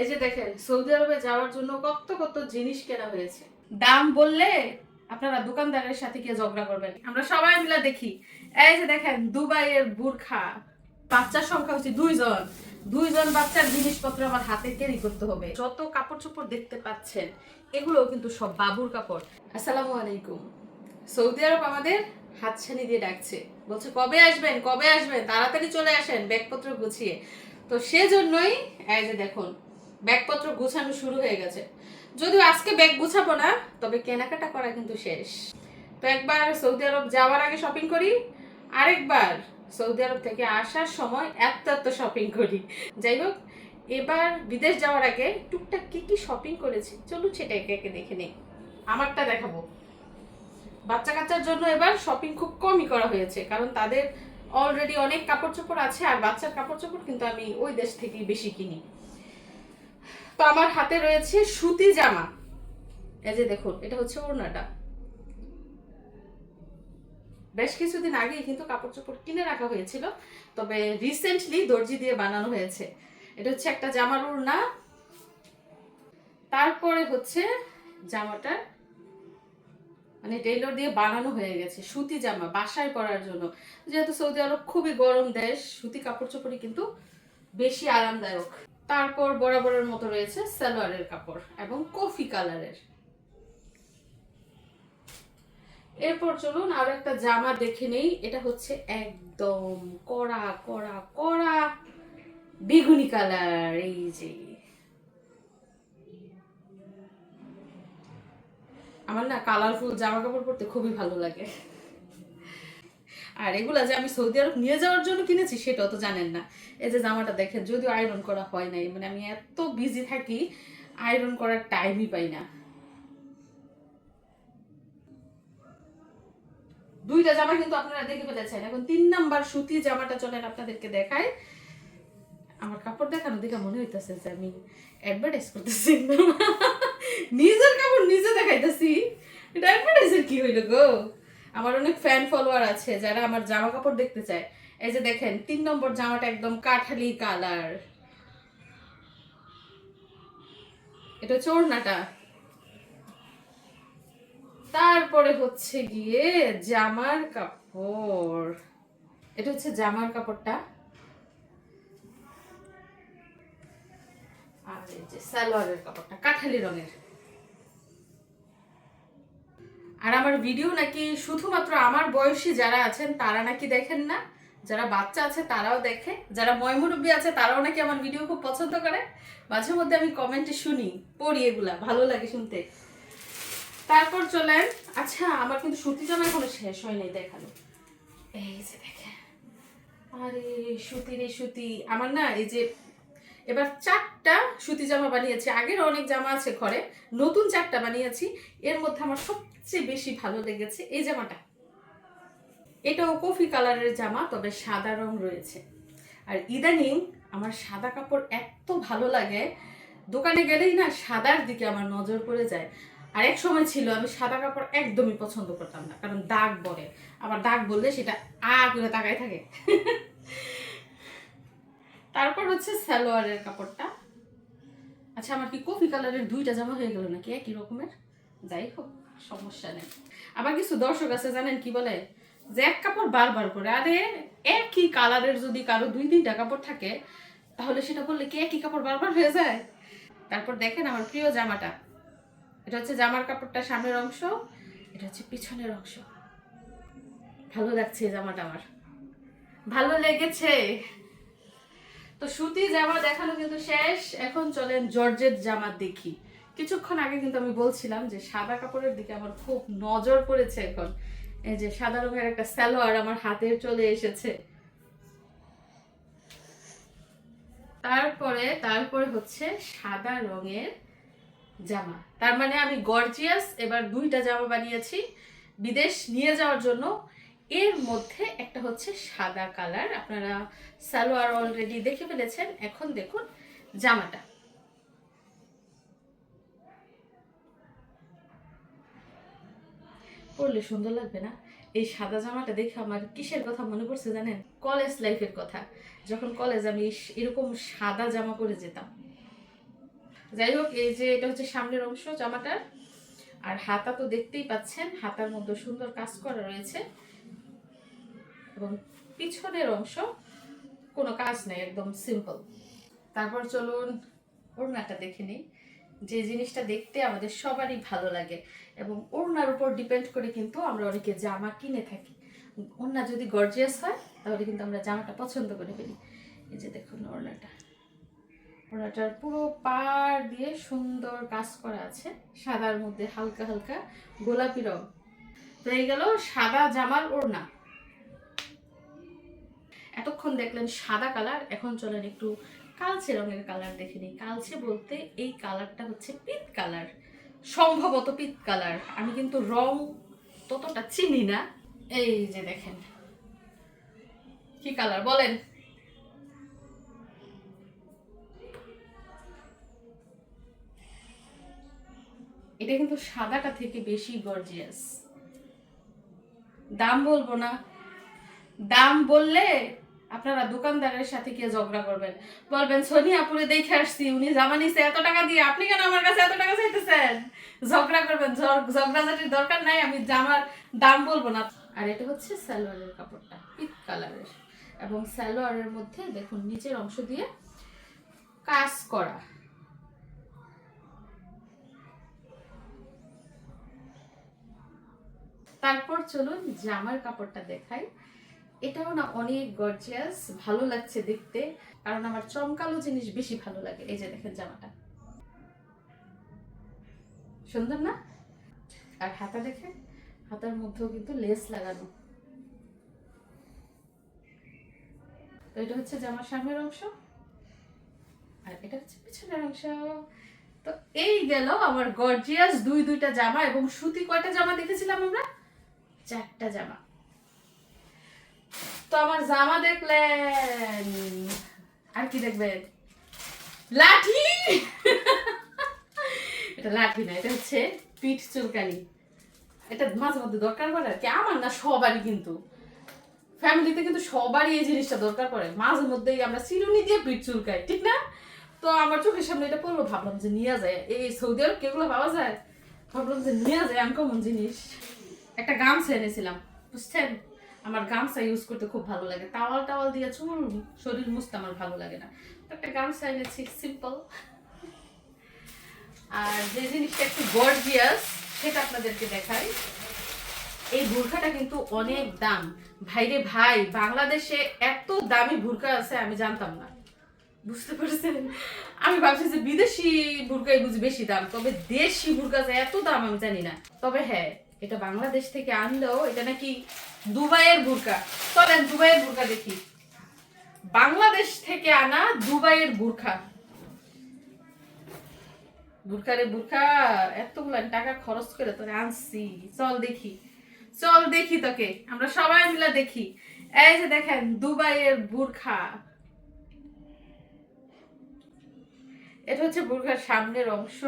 এই যে দেখেন, সৌদি আরবে যাওয়ার জন্য কত কত জিনিস কেনা হয়েছে। দাম বললে আপনারা দোকানদারের সাথে গিয়ে ঝগড়া করবেন। আমরা সবাই মিলে দেখি। এই যে দেখেন, দুবাইয়ের বুরখা, বাচ্চার সংখ্যা হচ্ছে দুইজন। দুইজন বাচ্চার জিনিসপত্র আমার হাতে ক্যারি করতে হবে। যত কাপড় চোপড় দেখতে পাচ্ছেন, এগুলোও কিন্তু সব বাবুর কাপড়। আসসালামু আলাইকুম। সৌদি আরব আমাদের হাতছানি দিয়ে ডাকছে। বলছে, কবে আসবেন? কবে আসবেন? তাড়াতাড়ি চলে আসেন, ব্যাগপত্র গুছিয়ে। তো সেজন্যই, এই যে দেখুন ব্যাগপত্র গুছানো শুরু হয়ে গেছে। যদিও আজকে ব্যাগ গুছাবো না, তবে কেনাকাটা করা কিন্তু শেষ। তো একবার সৌদি আরব যাওয়ার আগে শপিং করি, আরেকবার সৌদি আরব থেকে আসার সময় এত এত শপিং করি। যাই হোক, এবার বিদেশ যাওয়ার আগে টুকটাক কি কি শপিং করেছি, চলুন সেটা একে একে দেখে নেই। আমারটা দেখাবো। বাচ্চা কাচ্চার জন্য এবার শপিং খুব কমই করা হয়েছে, কারণ তাদের অলরেডি অনেক কাপড় চোপড় আছে, আর বাচ্চার কাপড় চোপড় কিন্তু আমি ওই দেশ থেকেই বেশি কিনি। তো আমার হাতে রয়েছে সুতি জামা। এই যে দেখুন, এটা হচ্ছে ওড়নাটা। বেশ কিছুদিন আগেই কিন্তু কাপড় চোপড় কিনে রাখা হয়েছিল, তবে রিসেন্টলি দর্জি দিয়ে বানানো হয়েছে। এটা হচ্ছে একটা জামার ওড়না। তারপরে হচ্ছে জামাটা মানে টেইলর দিয়ে বানানো হয়ে গেছে, সুতি জামা বাসায় পরার জন্য। যেহেতু সৌদি আরব খুবই গরম দেশ, সুতি কাপড় চোপড়ই কিন্তু বেশি আরামদায়ক। তারপর বরাবরের মতো রয়েছে সালোয়ারের কাপড় এবং কফি কালারের। এরপর চলুন আরও একটা জামা দেখে নেই, এটা হচ্ছে একদম কড়া কড়া কড়া বেগুনি কালার, এই যে। আমার না কালারফুল জামা কাপড় পরতে খুবই ভালো লাগে। আর এগুলা যে আমি সৌদি আরব নিয়ে যাওয়ার জন্য কিনেছি সেটাও তো জানেন না। এই যে জামাটা দেখেন, যদিও আয়রন করা হয় নাই মানে আমি এত বিজি থাকি আয়রন করার টাইমই পাই না। দুইটা জামা কিন্তু আপনারা দেখে ফেলেছেন। এখন তিন নাম্বার সুতি জামাটা চলেন আপনাদেরকে দেখায় আমার কাপড় দেখানো দেখে মনে হইতেছে যে আমি অ্যাডভার্টাইজ করতেছি। নিজের কাপড় নিজে দেখাইতেছি। এটা অ্যাডভার্টাইজের কি হইল গো? আমার অনেক ফ্যান ফলোয়ার আছে যারা আমার জামা কাপড় দেখতে চায়। এই যে দেখেন, তিন নম্বর জামাটা একদম কাঠালি কালার এটা ওড়নাটা। তারপরে হচ্ছে গিয়ে জামার কাপড়। এটা হচ্ছে জামার কাপড়টা। আর এই যে সালোয়ারের কাপড়টা, কাঠালি রঙের। আর আমার ভিডিও নাকি শুধুমাত্র আমার বয়সী যারা আছেন, তারা নাকি দেখেন না? যারা বাচ্চা আছে, তারাও দেখে। যারা ময়মুরব্বী আছে, তারাও নাকি আমার ভিডিও খুব পছন্দ করে। মাঝে মধ্যে আমি কমেন্টে শুনি, পড়ি এগুলা, ভালো লাগে শুনতে। তারপর চলেন। আচ্ছা আমার কিন্তু সুতি জামা এখনও শেষ হয় নাই দেখানো এই যে দেখে আরে, সুতি রে সুতি। আমার না এই যে এবার চারটা সুতি জামা বানিয়েছি। আগের অনেক জামা আছে ঘরে, নতুন চারটা বানিয়েছি। এর মধ্যে আমার সবচেয়ে বেশি ভালো লেগেছে এই জামাটা। এটাও কফি কালারের জামা, তবে সাদা রং রয়েছে। আর ইদানিং আমার সাদা কাপড় এত ভালো লাগে, দোকানে গেলেই না সাদার দিকে আমার নজর পড়ে যায়। আর এক সময় ছিল, আমি সাদা কাপড় একদমই পছন্দ করতাম না, কারণ দাগ বলে আবার দাগ বললে সেটা আ করে তাকায় থাকে। তারপর হচ্ছে সালোয়ারের কাপড়টা। আচ্ছা আমার কি কফি কালারের দুইটা জামা হয়ে গেল নাকি? একই রকমের? যাই হোক। সমস্যা নেই। আবার কিছু দর্শক আছে, জানেন কি বলে? যে এক কাপড় বারবার করে আরে একই কালারের যদি কারও দুই তিনটা কাপড় থাকে, তাহলে সেটা বললে কি একই কাপড় বারবার হয়ে যায়? তারপর দেখেন আমার প্রিয় জামাটা। এটা হচ্ছে জামার কাপড়টা সামনের অংশ, এটা হচ্ছে পিছনের অংশ। ভালো লাগছে জামাটা আমার। ভালো লেগেছে। তো সুতি জামা দেখানো কিন্তু শেষ। এখন চলেন জর্জেট জামা দেখি। কিছুক্ষণ আগে কিন্তু আমি বলছিলাম যে সাদা কাপড়ের দিকে আমার খুব নজর পড়েছে এখন। এই যে সাদা রঙের একটা স্যালোয়ার আমার হাতে চলে এসেছে। তারপরে তারপরে হচ্ছে সাদা রঙের জামা। তার মানে আমি গর্জিয়াস এবার দুইটা জামা বানিয়েছি। বিদেশ নিয়ে যাওয়ার জন্য। এর মধ্যে একটা হচ্ছে সাদা কালার। আপনারা সালোয়ার অলরেডি দেখে ফেলেছেন। এখন দেখুন জামাটা। পরলে সুন্দর লাগবে না? এই সাদা জামাটা দেখে আমার কিসের কথা মনে পড়ছে জানেন? কলেজ লাইফের কথা। যখন কলেজ আমি এরকম সাদা জামা পরে যেতাম। যাই হোক, এই যে এটা হচ্ছে সামনের অংশ জামাটার। আর হাতা তো দেখতেই পাচ্ছেন, হাতার মধ্যে সুন্দর কাজ করা রয়েছে। এবং পিছনের অংশ কোনো কাজ নেই, একদম সিম্পল তারপর চলুন, ওড়নাটা দেখে নিই। যে জিনিসটা দেখতে আমাদের সবারই ভালো লাগে এবং ওড়নার উপর ডিপেন্ড করে কিন্তু আমরা অনেকে জামা কিনে থাকি। ওড়না যদি গর্জিয়াস হয়, তাহলে কিন্তু আমরা জামাটা পছন্দ করে ফেলি। এই যে দেখুন ওড়নাটা। ওড়নাটার পুরো পাড় দিয়ে সুন্দর কাজ করা আছে। সাদার মধ্যে হালকা হালকা গোলাপি রং। তো এই গেল সাদা জামার ওড়না। এতক্ষণ দেখলেন সাদা কালার, এখন চলেন একটু কালচে রঙের কালার দেখে নিই। কালচে বলতে এই কালারটা হচ্ছে পিত কালার। সম্ভবত পিত কালার। আমি কিন্তু রং ততটা চিনি না। এই যে দেখেন। কি কালার? বলেন। এটা কিন্তু সাদাটা থেকে বেশি গর্জিয়াস দাম বলব না। দাম বললে আপনারা দোকানদারের সাথে গিয়ে ঝগড়া করবেন। বলবেন, সোনি আপুরে দেখে আসছি, উনি জামা নিছে, এত টাকা দিয়ে আপনি কেন আমার কাছে এত টাকা চাইতেছেন? ঝগড়া করবেন, ঝগ- ঝগড়াঝাটির দরকার নাই, আমি জামার দাম বলব না। আর এটা হচ্ছে সালোয়ারের কাপড়টা পিত কালারের। এবং সালোয়ারের মধ্যে দেখুন, নিচের অংশ দিয়ে কাজ করা। তারপর চলুন জামার কাপড়টা দেখাই। এটাও না অনেক গর্জিয়াস ভালো লাগছে দেখতে। কারণ আমার চমকালো জিনিস বেশি ভালো লাগে। এই যে দেখেন জামাটা। সুন্দর না? আর হাতা দেখেন, হাতার মধ্যেও কিন্তু লেস লাগানো। তো এটা হচ্ছে জামার সামনের অংশ। আর এটা হচ্ছে পিছনের অংশ। তো এই গেল আমার গর্জিয়াস দুই দুইটা জামা এবং সুতি কয়টা জামা দেখেছিলাম আমরা? চারটা জামা। তো আমার জামা দেখলেন। আর কি দেখবেন লাঠি! এটা লাঠি না, এটা হচ্ছে পিঠ চুলকানি। এটা মাঝে মধ্যে দরকার পড়ে আর কি। আমার না সবারই কিন্তু। ফ্যামিলিতে কিন্তু সবারই এই জিনিসটা দরকার পড়ে। মাঝে মধ্যেই আমরা চিরুনি দিয়ে পিঠ চুলকাই, ঠিক না? তো আমার চোখের সামনে এটা পড়ল ভাবলাম যে নিয়ে যায় এই সৌদি আরব কেগুলো পাওয়া যায়? ভাবলাম যে নিয়ে যায় আমি আনকমন জিনিস। একটা গামছা এনেছিলাম, বুঝছেন? আমার গামছা ইউজ করতে খুব ভালো লাগে। টাওয়াল টাওয়াল দিয়ে চুল, শরীর মুছতে আমার ভালো লাগে না। একটা গামছা এনেছি সিম্পল আর যে জিনিসটা একটু গর্জিয়াস সেটা আপনাদেরকে দেখাই। এই বুরখাটা কিন্তু অনেক দাম। ভাইরে ভাই, বাংলাদেশে এত দামি বুরকা আছে, আমি জানতাম না। বুঝতে পারছেন? আমি ভাবছি যে বিদেশি বুরকাই বুঝি বেশি দাম, তবে দেশি বুরকা যে এত দাম আমি জানি না। তবে হ্যাঁ এটা বাংলাদেশ থেকে আনলেও এটা নাকি দুবাইয়ের বুরকা। চলেন দুবাইয়ের বুরকা দেখি। বাংলাদেশ থেকে আনা দুবাইয়ের বুরখা বুরখারে বুরখা এতগুলা টাকা খরচ করে তোরে আনছি। চল দেখি। চল দেখি তোকে। আমরা সবাই মিলে দেখি। এই যে দেখেন, দুবাইয়ের বুরখা। এটা হচ্ছে বুরখার সামনের অংশ।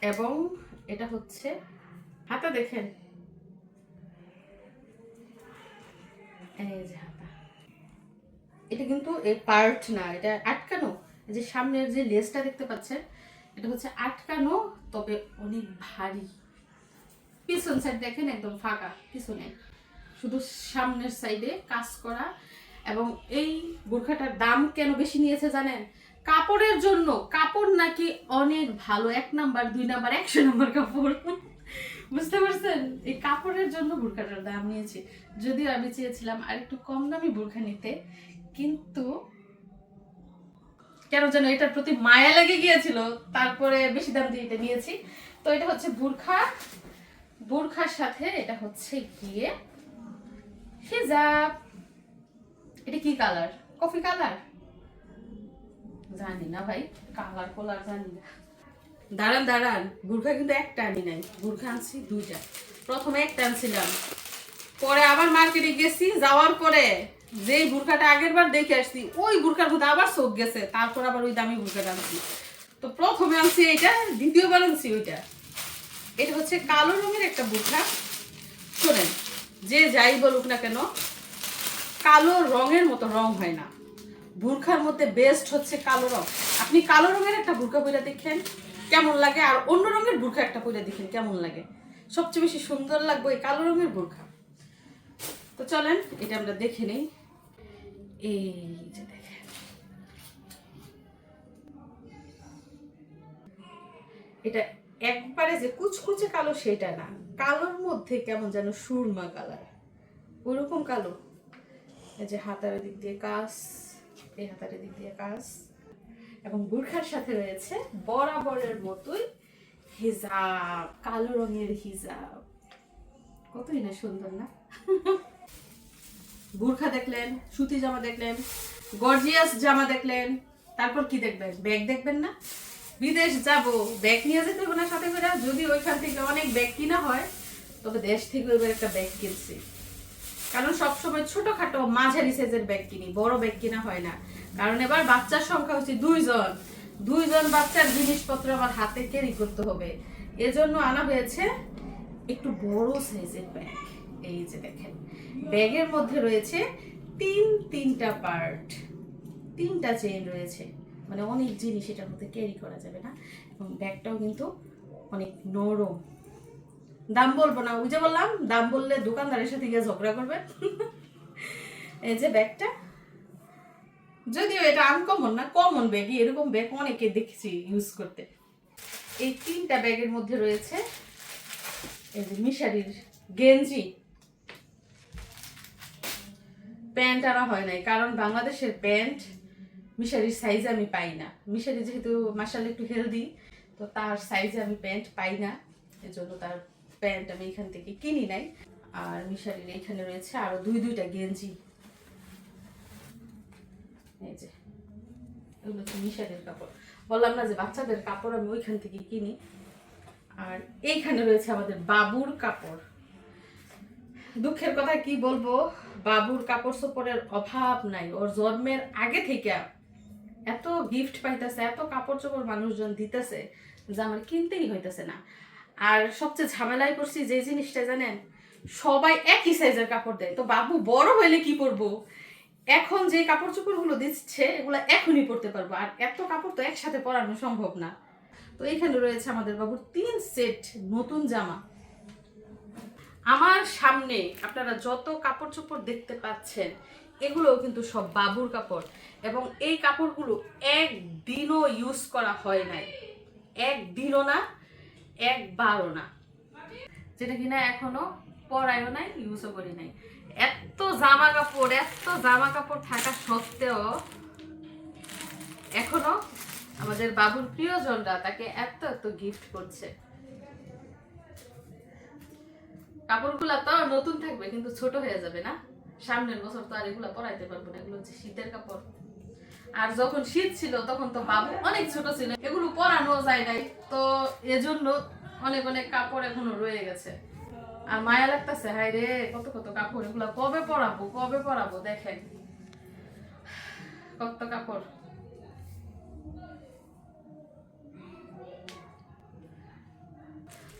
এবং এটা হচ্ছে, হাতা দেখেন। এটা কিন্তু এই পার্ট না, এটা আটকানো। যে সামনের যে লেসটা দেখতে পাচ্ছেন, এটা হচ্ছে আটকানো, তবে অনেক ভারী। পিছন সাইড দেখেন, একদম ফাঁকা, পিছনে। শুধু সামনের সাইডে কাজ করা। এবং এই বোরখাটার দাম কেন বেশি নিয়েছে জানেন? কাপড়ের জন্য, কাপড় নাকি অনেক ভালো, এক নাম্বার, দুই নাম্বার, একশো নাম্বার কাপড়। বুঝতে পারছেন? এই কাপড়ের জন্য বোরখাটার দাম নিয়েছি। যদিও আমি চেয়েছিলাম আর একটু কম দামি বোরখা নিতে, কিন্তু কেন যেন এটার প্রতি মায়া লেগে গিয়েছিল। তারপরে বেশি দাম দিয়ে এটা নিয়েছি। তো এটা হচ্ছে বুরখা। বুরখার সাথে এটা হচ্ছে গিয়ে হিজাব। এটা কি কালার? Coffee colour? জানি না ভাই, কালার কোলার জানি না। দাঁড়ান দাঁড়ান, বুরখা কিন্তু একটা আনি নাই। বুরখা আনছি দুইটা। প্রথমে একটা আনছিলাম। পরে আবার মার্কেটে গেছি, যাওয়ার পরে যেই বুরখাটা আগের বার দেখে আসছি, ওই বুরখার মধ্যে আবার চোখ গেছে। তারপর আবার ওই দামি বুরখাটা আনছি। তো প্রথমে আনছি এইটা, দ্বিতীয়বার আনছি ওইটা। এটা হচ্ছে কালো রঙের একটা বুরখা। শোনেন, যে যাই বলুক না কেন, কালো রঙের মতো রং হয় না। বুরখার মধ্যে বেস্ট হচ্ছে কালো রং। আপনি কালো রঙের একটা বুরখা পরে দেখেন, কেমন লাগে? আর অন্য রঙের বুরখা একটা পরে দেখেন, কেমন লাগে? সবচেয়ে বেশি সুন্দর লাগবে এই কালো রঙের বুরখা। তো চলেন, এটা আমরা দেখে নিই। এই যে দেখেন। এটা একবারে যে কুচকুচে কালো, সেটা না। কালোর মধ্যে কেমন যেন সুরমা কালার। ওরকম কালো। এই যে হাতার দিক দিয়ে কাজ। এই হাতার দিক দিয়ে কাজ। এবং বুরখার সাথে রয়েছে বরাবরের মতোই হিজাব, কালো রঙের হিজাব। কতই না সুন্দর না? বুরখা দেখলেন, সুতি জামা দেখলেন, গর্জিয়াস জামা দেখলেন, তারপর কি দেখবেন? ব্যাগ দেখবেন না? বিদেশ যাব, ব্যাগ নিয়ে যেতে হবে না সাথে করে। যদি ওইখান থেকে অনেক ব্যাগ কিনা হয়, তবে দেশ থেকে এবার একটা ব্যাগ কিনছি। কারণ সবসময় ছোটখাটো মাঝারি সাইজের ব্যাগ কিনি, বড় ব্যাগ কিনা হয় না। কারণ এবার বাচ্চার সংখ্যা হচ্ছে দুইজন। দুইজন বাচ্চার জিনিসপত্র আমার হাতে ক্যারি করতে হবে। এজন্য আনা হয়েছে একটু বড় সাইজের ব্যাগ এই যে দেখেন ব্যাগের মধ্যে রয়েছে তিন, তিনটা পার্ট তিনটা চেইন রয়েছে। মানে অনেক জিনিস এটার মধ্যে ক্যারি করা যাবে না। এবং ব্যাগটাও কিন্তু অনেক নরম। দাম বলব না, ওই যে বললাম, দাম বললে দোকানদারের সাথে গিয়ে ঝগড়া করবে। এই যে ব্যাগটা। যদিও এটা আনকমন না কমন ব্যাগই এরকম ব্যাগ অনেকে দেখেছি ইউজ করতে। এই তিনটা ব্যাগের মধ্যে রয়েছে এই যে মিশারির গেঞ্জি। প্যান্ট আনা হয় নাই, কারণ বাংলাদেশের প্যান্ট মিশারির সাইজে আমি পাই না। মিশারি যেহেতু মাসাল একটু হেলদি তো তার সাইজে আমি প্যান্ট পাই না, এজন্য তার প্যান্ট আমি এখান থেকে কিনি নাই। আর মিশারির এখানে রয়েছে আরও দুই দুইটা গেঞ্জি। কাপড়। বললাম না যে বাচ্চাদের কাপড় আমি ওইখান থেকে কিনি। আর এইখানে রয়েছে আমাদের বাবুর কাপড়। দুঃখের কথা কি বলব, বাবুর কাপড় চোপড়ের অভাব নাই। ওর জন্মের আগে থেকে এত গিফট পাইতেছে, এত কাপড় চোপড় মানুষজন দিতেছে যে আমার কিনতেই হইতেছে না। আর সবচেয়ে ঝামেলায় পড়ছি যে জিনিসটা জানেন, সবাই একই সাইজের কাপড় দেয়। তো বাবু বড় হইলে কি পরবো? এখন যে কাপড় চোপড়গুলো দিচ্ছে, এগুলো এখনই পরতে পারব। আর এত কাপড় তো একসাথে পরানো সম্ভব না। তো এখানে রয়েছে আমাদের বাবুর তিন সেট নতুন জামা। আমার সামনে আপনারা যত কাপড় চোপড় দেখতে পাচ্ছেন, এগুলোও কিন্তু সব বাবুর কাপড়। এবং এই কাপড়গুলো একদিনও ইউজ করা হয় নাই। একদিনও না একবারও না। যেটা কিনা এখনও পরাইও নাই ইউজও করি নাই। এত জামা কাপড় এত জামা কাপড় থাকা সত্ত্বেও এখনও আমাদের বাবুর প্রিয়জনরা তাকে এত এত গিফট করছে। কাপড়গুলা তো নতুন থাকবে, কিন্তু ছোট হয়ে যাবে না। সামনের বছর তো আর এগুলা পরাইতে পারব না, এগুলো হচ্ছে শীতের কাপড়। আর যখন শীত ছিল, তখন তো বাবু অনেক ছোট ছিল, এগুলো পরানো যায় নাই। তো এজন্য অনেক অনেক কাপড় এখনও রয়ে গেছে। আর মায়া লাগতেছে হাই রে, কত কত কাপড়, এগুলো কবে পরাবো কবে পরাবো, দেখেন। কত কাপড়।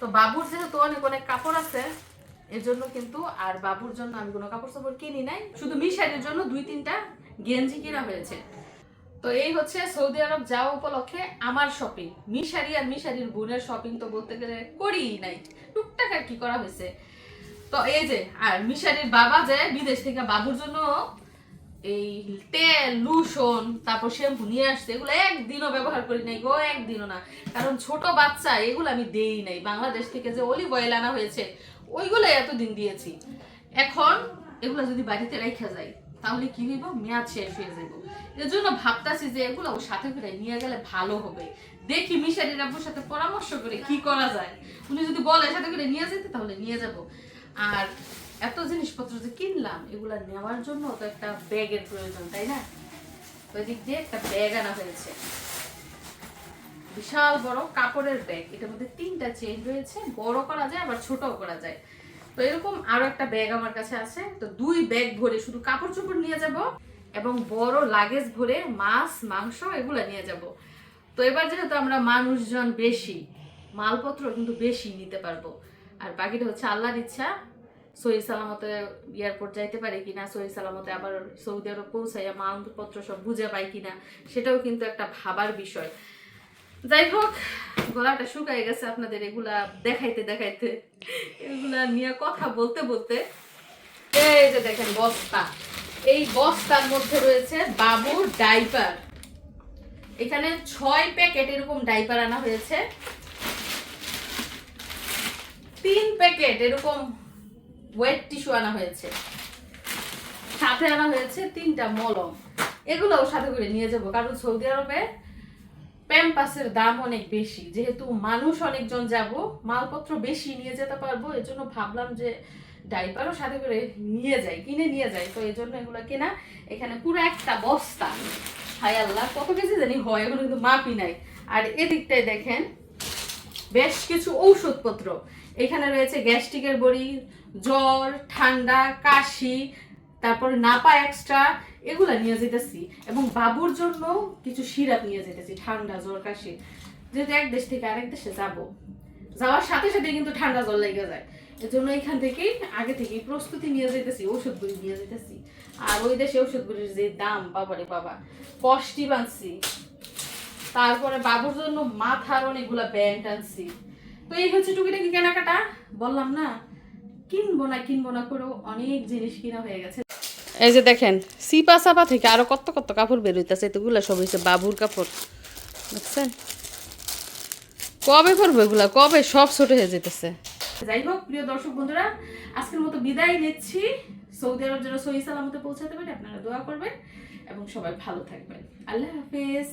তো বাবুর যেহেতু অনেক অনেক কাপড় আছে এর জন্য কিন্তু, আর বাবুর জন্য আমি কোনো কাপড় চাপড় কিনি নাই। শুধু মিশারির জন্য দুই তিনটা গেঞ্জি কিনা হয়েছে। তো এই হচ্ছে সৌদি আরব যাওয়া উপলক্ষে আমার শপিং মিশারি আর মিশারির বোনের শপিং তো বলতে গেলে করিই নাই। টুকটাক আর কি করা হয়েছে। তো এই যে, আর মিশারির বাবা যে বিদেশ থেকে বাবুর জন্য এই তেল, লুশন, তারপর শ্যাম্পু নিয়ে আসছে, এগুলো একদিনও ব্যবহার করি নাই গো, একদিনও না। কারণ ছোট বাচ্চা, এগুলো আমি দেই নাই। বাংলাদেশ থেকে যে অলিভ অয়েল আনা হয়েছে ওইগুলো এতদিন দিয়েছি। এখন এগুলো যদি বাড়িতে রেখে যাই তাহলে কি হইব? মেয়াদ শেষ হয়ে যাব এর জন্য ভাবতাছি যে এগুলো ওর সাথে করে নিয়ে গেলে ভালো হবে। দেখি মিশারির আব্বুর সাথে পরামর্শ করে কি করা যায়। উনি যদি বলে সাথে করে নিয়ে যেতে, তাহলে নিয়ে যাব। আর এত জিনিসপত্র যে কিনলাম, এগুলা নেওয়ার জন্য তো একটা ব্যাগের প্রয়োজন, তাই না? ওই দিক দিয়ে একটা ব্যাগ আনা হয়েছে। বিশাল বড় কাপড়ের ব্যাগ। এটার মধ্যে তিনটা চেন রয়েছে। বড় করা যায়, আবার ছোটও করা যায়। তো এরকম আরও একটা ব্যাগ আমার কাছে আছে। তো দুই ব্যাগ ভরে শুধু কাপড় চোপড় নিয়ে যাব এবং বড় লাগেজ ভরে মাছ, মাংস এগুলো নিয়ে যাব। তো এবার যেহেতু আমরা মানুষজন বেশি, মালপত্র কিন্তু বেশি নিতে পারব। আর বাকিটা হচ্ছে আল্লাহর ইচ্ছা। সহি সালামতে এয়ারপোর্ট যাইতে পারে কিনা, সহি সালামতে আবার সৌদি আরব পৌঁছাইয়া মালপত্র সব বুঝে পাই কিনা, সেটাও কিন্তু একটা ভাবার বিষয়। যাই হোক, গলাটা শুকায় গেছে আপনাদের এগুলা দেখাইতে দেখাইতে। এগুলা নিয়ে কথা বলতে বলতে। এই যে দেখেন বস্তা। এই বস্তার মধ্যে রয়েছে বাবুর ডাইপার। এখানে ছয় প্যাকেট এরকম ডাইপার আনা হয়েছে। তিন প্যাকেট এরকম ওয়েট টিস্যু আনা হয়েছে। সাথে আনা হয়েছে তিনটা মলম। এগুলোও সাথে করে নিয়ে যাব, কারণ সৌদি আরবে প্যাম্পাসের দাম অনেক বেশি। যেহেতু মানুষ অনেকজন যাব, মালপত্র বেশি নিয়ে যেতে পারব, এজন্য ভাবলাম যে ডাইপারও সাথে করে নিয়ে যাই, কিনে নিয়ে যাই। তো এই জন্য এগুলো কেনা। এখানে পুরো একটা বস্তা। হায় আল্লাহ, কত কেজি জানি হয়, এখন কিন্তু মাপি নাই। আর এদিকটায় দেখেন, বেশ কিছু ঔষধপত্র। এখানে রয়েছে গ্যাস্ট্রিকের বড়ি, জ্বর, ঠান্ডা, কাশি তারপরে নাপা এক্সট্রা এগুলা নিয়ে যেতেছি এবং বাবুর জন্য কিছু সিরাপ নিয়ে যেতেছি ঠান্ডা জ্বর, কাশি। যেহেতু এক দেশ থেকে আরেক দেশে যাব। যাওয়ার সাথে সাথে কিন্তু ঠান্ডা জল লেগে যায়। এজন্য এখান থেকেই, আগে থেকেই প্রস্তুতি নিয়ে যেতেছি ওষুধগুলি নিয়ে যেতেছি আর ওই দেশে ওষুধগুলির যে দাম, বাবারে বাবা, কষ্টি বানছি। তারপরে বাবুর জন্য মাথার অনেকগুলা ব্যান্ড আনছি। তো এই হচ্ছে টুকিটাকি কেনাকাটা। বললাম না, কিনবো না কিনবো না করেও অনেক জিনিস কিনা হয়ে গেছে। এই যে দেখেন, সিপা সাপা থেকে আরও কত কত কাপড় বের হইতেছে এগুলো সব হয়েছে বাবুর কাপড়। বুঝছেন? কবে করব এগুলা? কবে? সব ছোট হয়ে যেতেছে যাই হোক, প্রিয় দর্শক বন্ধুরা, আজকের মতো বিদায় নিচ্ছি। সৌদি আরব যেন সহি সালামতে পৌঁছাতে পারি আপনারা দোয়া করবেন এবং সবাই ভালো থাকবেন। আল্লাহ হাফেজ।